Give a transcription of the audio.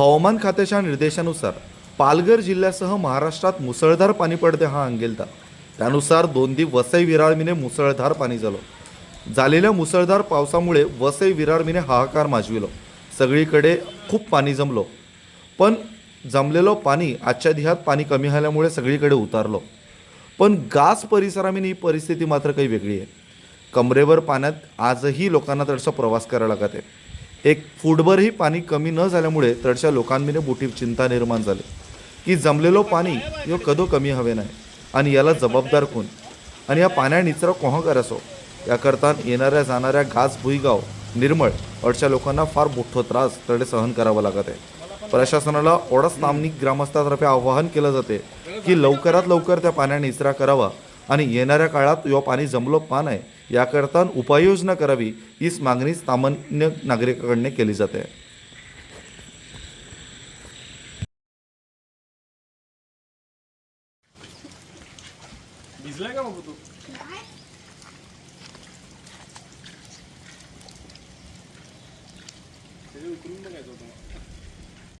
हवामान खात्याच्या निर्देशानुसार पालघर जिल्ह्यासह महाराष्ट्रात मुसळधार पाणी पडते हा अंगेलता. त्यानुसार दोन वसई विराळमीने मुसळधार पाणी झालं झालेल्या मुसळधार पावसामुळे वसई विराळमीने हाहाकार माजविलो. सगळीकडे खूप पाणी जमलो. पण जमलेलं पाणी आजच्या दिहात पाणी कमी झाल्यामुळे सगळीकडे उतारलो. पण गास परिसरामीन ही परिस्थिती मात्र काही वेगळी आहे. कमरेवर पाण्यात आजही लोकांना तडसा प्रवास करायला लागत आहे. एक फुटभरही पाणी कमी न झाल्यामुळे तडच्या लोकांमध्ये मोठी चिंता निर्माण झाली. की जमलेलो पाणी ह्यो कदो कमी हवे नाही. आणि याला जबाबदार कोण? आणि या पाण्या निचरा कोह करासो याकरता येणाऱ्या जाणाऱ्या घास भुईगाव निर्मळ अडशा लोकांना फार मोठा त्रास तडे सहन करावा लागत आहे. प्रशासनाला ओडस नामनी ग्रामस्थातर्फे आवाहन केलं जाते की लवकरात लवकर त्या पाण्या निचरा करावा. आणि येणाऱ्या काळात यो पाणी जमलो पान आहे याकरता उपाययोजना करावी हीच मागणी सामान्य नागरिकांकडने केली जाते. भिजलाय का बाबू तू? त्याचे उकरून बघायचं होतं.